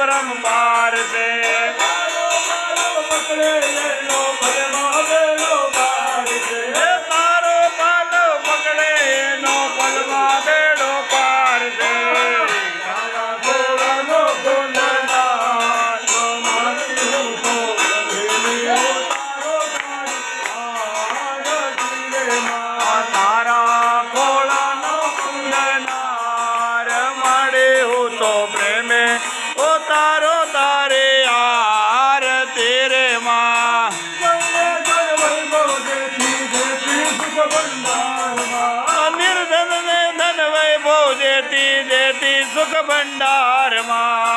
પરમ પાર દે પકડે એનો ભરમા દેલો પાર દે તારો પાલો પકડે, એનો ભરમા દેલો પાર દે તારા ગોળાનો ગુણના તો મારી તારો તારે આર તેરે માં. નિર્ધન ને ધન વૈભવ જેતી દેતી સુખ ભંડારમાં.